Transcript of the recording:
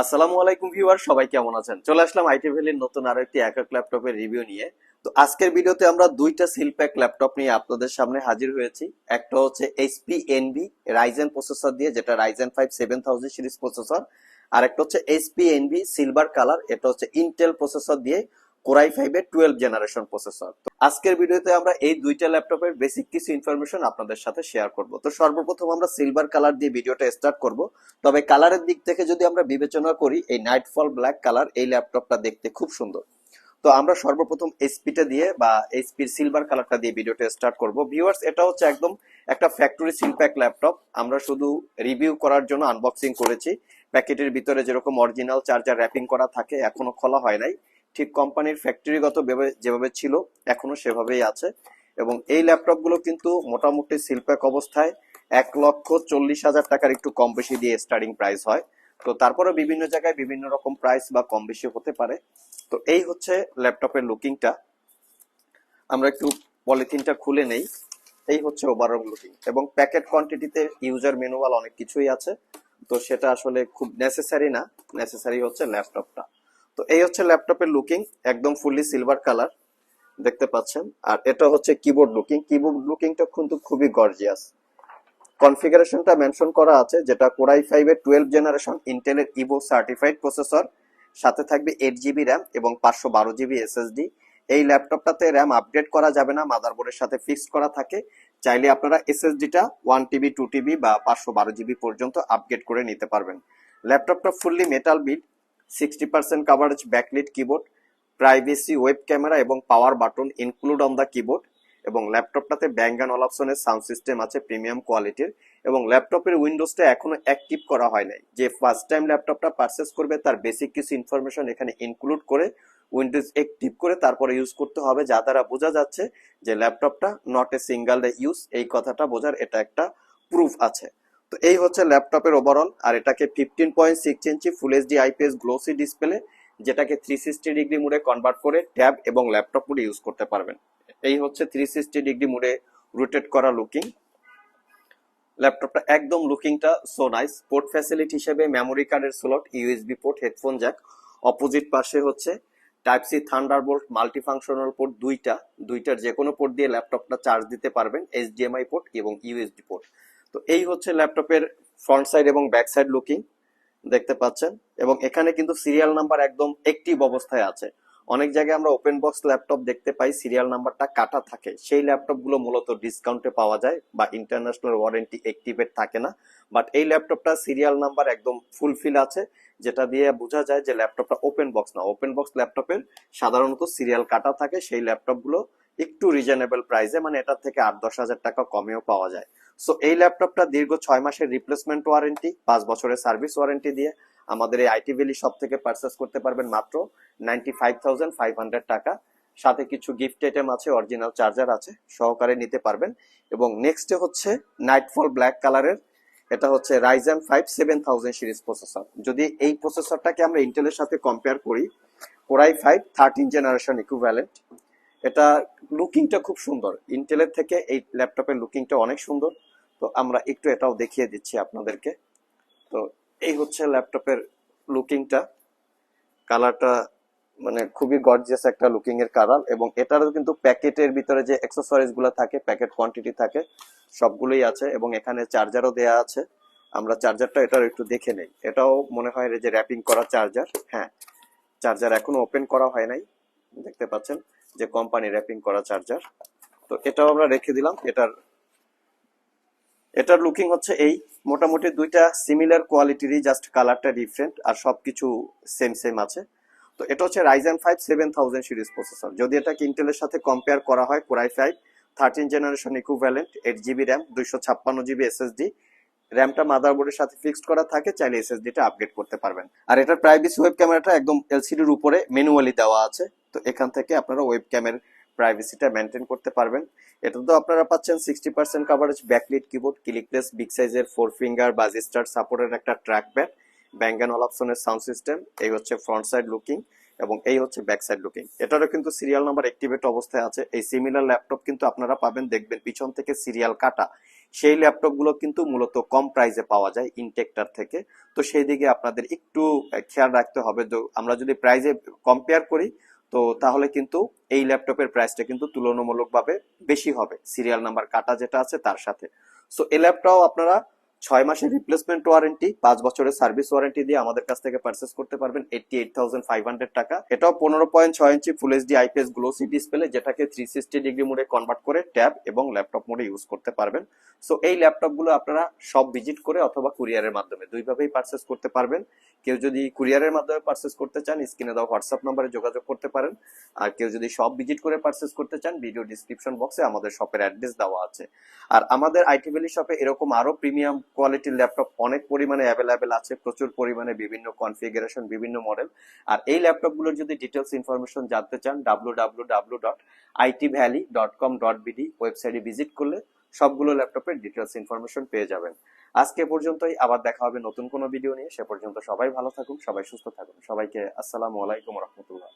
আসসালামু আলাইকুম ভিউয়ার, সবাই কেমন আছেন? চলে আসলাম আইটি ভ্যালির নতুন আরও একটি একক ল্যাপটপের রিভিউ নিয়ে। তো আজকের ভিডিওতে আমরা দুইটা সিলপ্যাক ল্যাপটপ নিয়ে আপনাদের সামনে হাজির হয়েছি। একটা হচ্ছে এইচপি এনবি রাইজেন প্রসেসর দিয়ে, যেটা Ryzen five seven thousand series processor আর একটা হচ্ছে এইচপি এনবি সিলভার কালার এটা হচ্ছে ইন্টেল প্রসেসর দিয়ে। কোরাই ফাইভের টুয়েলভ জেনারেশন প্রসেসর তো আজকের ভিডিওতে আমরা এই দুইটা ল্যাপটপের বেসিক কিছু ইনফরমেশন আপনাদের সাথে শেয়ার করব। তো সর্বপ্রথম আমরা সিলভার কালার দিয়ে ভিডিওটা স্টার্ট করব। তবে কালারের দিক থেকে যদি আমরা বিবেচনা করি, এই নাইটফল ব্ল্যাক কালার এই ল্যাপটপটা দেখতে খুব সুন্দর। তো আমরা সর্বপ্রথম এইচপিটা দিয়ে বা এইচপির সিলভার কালারটা দিয়ে ভিডিওটা স্টার্ট করব। ভিউয়ার্স এটা হচ্ছে একদম একটা ফ্যাক্টরি সিলপ্যাক ল্যাপটপ। আমরা শুধু রিভিউ করার জন্য আনবক্সিং করেছি। প্যাকেটের ভিতরে যেরকম অরিজিনাল চার্জার র্যাপিং করা থাকে, এখনও খোলা হয় নাই। ঠিক কোম্পানির ফ্যাক্টরিগত যেভাবে ছিল, এখনও সেভাবেই আছে। এবং এই ল্যাপটপগুলো কিন্তু মোটামুটি সিলপ্যাক অবস্থায় এক লক্ষ চল্লিশ হাজার টাকার একটু কম বেশি দিয়ে স্টার্টিং প্রাইস হয়। তো তারপরে বিভিন্ন জায়গায় বিভিন্ন রকম প্রাইস বা কম বেশি হতে পারে। তো এই হচ্ছে ল্যাপটপের লুকিংটা আমরা একটু পলিথিনটা খুলে নেই। এই হচ্ছে ওভারঅল লুকিং এবং প্যাকেট কোয়ান্টিটিতে ইউজার ম্যানুয়াল অনেক কিছুই আছে। তো সেটা আসলে খুব নেসেসারি না। নেসেসারি হচ্ছে ল্যাপটপটা। তো এই হচ্ছে ল্যাপটপের লুকিং একদম ফুললি সিলভার কালার দেখতে পাচ্ছেন। আর এটা হচ্ছে কিবোর্ড লুকিং কিবোর্ড লুকিংটা কিন্তু খুবই গর্জিয়াস কনফিগারেশনটা মেনশন করা আছে, যেটা কোরাই ফাইভ এর টুয়েলভ জেনারেশন ইন্টেলের ইভো সার্টিফাইড প্রসেসর সাথে থাকবে এইট জিবি র্যাম এবং পাঁচশো বারো জিবি এসএসডি এই ল্যাপটপটাতে র্যাম আপডেট করা যাবে না মাদারবোর্ডের সাথে ফিক্স করা থাকে। চাইলে আপনারা এসএসডিটা ওয়ান টিবি টু টিবি বা পাঁচশো বারো জিবি পর্যন্ত আপগ্রেড করে নিতে পারবেন। ল্যাপটপটা fully metal bit sixty percent coverage backlit keyboard privacy web camera এবং power button include on the keyboard এবং ল্যাপটপটাতে ব্যাঙ্গান অলাপসনের সাউন্ড সিস্টেম আছে প্রিমিয়াম কোয়ালিটির এবং ল্যাপটপের উইন্ডোজটা এখনও অ্যাক্টিভ করা হয় নাই। যে ফার্স্ট টাইম ল্যাপটপটা পারচেস করবে, তার বেসিক কিছু ইনফরমেশন এখানে ইনক্লুড করে উইন্ডোজ অ্যাক্টিভ করে তারপরে ইউজ করতে হবে। যা দ্বারা বোঝা যাচ্ছে যে ল্যাপটপটা নট এ সিঙ্গেল ইউজ এই কথাটা বোঝার এটা একটা প্রুফ আছে। তো এই হচ্ছে ল্যাপটপের ওভারঅল আর এটাকে fifteen point six inch full HD IPS glossy display যেটাকে থ্রি সিক্সটি ডিগ্রি মোডে কনভার্ট করে ট্যাব এবং ল্যাপটপ মোডে ইউজ করতে পারবেন। এই হচ্ছে থ্রি সিক্সটি ডিগ্রি মোডে রোটেট করা লুকিং ল্যাপটপটা একদম লুকিংটা সো নাইস পোর্ট ফ্যাসিলিটি হিসেবে মেমোরি কার্ডের slot USB port headphone jack opposite পাশে হচ্ছে type C Thunderbolt multifunctional port দুইটা। দুইটার যে কোনো পোর্ট দিয়ে ল্যাপটপটা চার্জ দিতে পারবেন এইচডিএমআই পোর্ট এবং ইউএসডি পোর্ট তো এই হচ্ছে ল্যাপটপের ফ্রন্ট সাইড এবং ব্যাক সাইড লুকিং দেখতে পাচ্ছেন। এবং এখানে কিন্তু সিরিয়াল নাম্বার একদম অ্যাক্টিভ অবস্থায় আছে। অনেক জায়গায় আমরা ওপেন বক্স ল্যাপটপ দেখতে পাই সিরিয়াল নাম্বারটা কাটা থাকে। সেই ল্যাপটপগুলো মূলত ডিসকাউন্টে পাওয়া যায় বা ইন্টারন্যাশনাল ওয়ারেন্টি অ্যাক্টিভেট থাকে না। বাট এই ল্যাপটপটা সিরিয়াল নাম্বার একদম ফুলফিল আছে, যেটা দিয়ে বোঝা যায় যে ল্যাপটপটা ওপেন বক্স না। ওপেন বক্স ল্যাপটপের সাধারণত সিরিয়াল কাটা থাকে, সেই ল্যাপটপগুলো একটু রিজনেবল প্রাইসে মানে এটার থেকে আট দশ হাজার টাকা কমেও পাওয়া যায়। সো এই ল্যাপটপটা দীর্ঘ ছয় মাসের রিপ্লেসমেন্ট ওয়ারেন্টি পাঁচ বছরের সার্ভিস ওয়ারেন্টি দিয়ে আমাদের এই আইটি ভ্যালি শপ থেকে পারচেস করতে পারবেন মাত্র ninety five thousand five hundred টাকা। সাথে কিছু গিফট আইটেম আছে অরিজিনাল চার্জার আছে, সহকারে নিতে পারবেন। এবং নেক্সটে হচ্ছে নাইটফল ব্ল্যাক কালারের এটা হচ্ছে Ryzen five seven thousand series processor যদি এই প্রসেসরটাকে আমরা ইন্টেলের সাথে কম্পেয়ার করি core i five thirteen generation equivalent এটা লুকিংটা খুব সুন্দর। ইন্টেলের থেকে এই ল্যাপটপের লুকিংটা অনেক সুন্দর। তো আমরা একটু এটাও দেখিয়ে দিচ্ছি আপনাদেরকে। তো এই হচ্ছে ল্যাপটপের লুকিংটা কালারটা মানে খুবই গর্জিয়াস একটা লুকিং এর কালার এবং এটারও কিন্তু প্যাকেটের ভিতরে যে অ্যাক্সেসরিজগুলো থাকে প্যাকেট কোয়ান্টিটি থাকে, সবগুলোই আছে এবং এখানে চার্জারও দেয়া আছে। আমরা চার্জারটা এটার একটু দেখে নেই। এটাও মনে হয় যে র্যাপিং করা চার্জার হ্যাঁ চার্জার এখনও ওপেন করা হয় নাই। দেখতে পাচ্ছেন? যে কোম্পানি র্যাপিং করা চার্জার তো এটাও আমরা রেখে দিলাম। এটার এটার লুকিং হচ্ছে এই। মোটামুটি দুইটা সিমিলার কোয়ালিটিরই জাস্ট কালারটা ডিফারেন্ট আর সবকিছু সেম সেম আছে। তো এটা হচ্ছে Ryzen five seven thousand series processor যদি এটাকে ইন্টেলের সাথে কম্পেয়ার করা হয় core i five thirteen generation equivalent eight GB RAM দুইশো ছাপ্পান্ন জিবি এসএসডি র্যামটা মাদারবোর্ডের সাথে ফিক্সড করা থাকে, চাইলে এসএসডিটা আপডেট করতে পারবেন। আর এটার প্রাইভেসি ওয়েব ক্যামেরাটা একদম এলসিডির উপরে ম্যানুয়ালি দেওয়া আছে। তো এখান থেকে আপনারা ওয়েব ক্যামেরার প্রাইভেসিটা মেনটেন করতে পারবেন। এটা তো আপনারা পাচ্ছেন sixty percent coverage backlit keyboard clickless big সাইজের ফোর ফিঙ্গার বা স্টার সাপোর্টের একটা ট্র্যাক প্যাড ব্যাঙ্গান অলাপসনের সাউন্ড সিস্টেম এই হচ্ছে ফ্রন্ট সাইড লুকিং এবং এই হচ্ছে ব্যাক সাইড লুকিং এটারও কিন্তু সিরিয়াল নাম্বার অ্যাক্টিভেট অবস্থায় আছে। এই সিমিলার ল্যাপটপ কিন্তু আপনারা পাবেন, দেখবেন পিছন থেকে সিরিয়াল কাটা। সেই ল্যাপটপগুলো কিন্তু মূলত কম প্রাইসে পাওয়া যায় ইনটেকটার থেকে। তো সেই দিকে আপনাদের একটু খেয়াল রাখতে হবে। আমরা যদি প্রাইসে কম্পেয়ার করি তো তাহলে কিন্তু এই ল্যাপটপের প্রাইসটা কিন্তু তুলনামূলকভাবে বেশি হবে। সিরিয়াল নাম্বার কাটা যেটা আছে তার সাথে। সো এই ল্যাপটপ আপনারা ছয় মাসের রিপ্লেসমেন্ট ওয়ারেন্টি পাঁচ বছরের সার্ভিস ওয়ারেন্টি দিয়ে আমাদের কাছ থেকে পারচেস করতে পারবেন eighty eight thousand five hundred টাকা। এটাও পনেরো পয়েন্ট ছয় inch full HD IPS glossy display যেটাকে থ্রি সিক্সটি ডিগ্রি মোডে কনভার্ট করে ট্যাব এবং ল্যাপটপ মোডে ইউজ করতে পারবেন। সো এই ল্যাপটপগুলো আপনারা সব ভিজিট করে অথবা কুরিয়ারের মাধ্যমে দুইভাবেই পারচেস করতে পারবেন। কেউ যদি কুরিয়ারের মাধ্যমে পারচেস করতে চান স্ক্রিনে দেওয়া হোয়াটসঅ্যাপ নম্বরে যোগাযোগ করতে পারেন। আর কেউ যদি সব ভিজিট করে পারচেস করতে চান ভিডিও ডিসক্রিপশন বক্সে আমাদের শপের অ্যাড্রেস দেওয়া আছে। আর আমাদের আইটি ভ্যালি শপে এরকম আরও প্রিমিয়াম কোয়ালিটির ল্যাপটপ অনেক পরিমাণে অ্যাভেলেবেল আছে, প্রচুর পরিমাণে বিভিন্ন কনফিগারেশন বিভিন্ন মডেল আর এই ল্যাপটপগুলোর যদি ডিটেলস ইনফরমেশন জানতে চান W W W dot IT valley dot com dot BD ওয়েবসাইটে ভিজিট করলে সবগুলো ল্যাপটপের ডিটেলস ইনফরমেশন পেয়ে যাবেন। আজকে পর্যন্তই, আবার দেখা হবে নতুন কোনো ভিডিও নিয়ে। সে পর্যন্ত সবাই ভালো থাকুন, সবাই সুস্থ থাকুন। সবাইকে আসসালামু আলাইকুম রহমতুল্লাহ।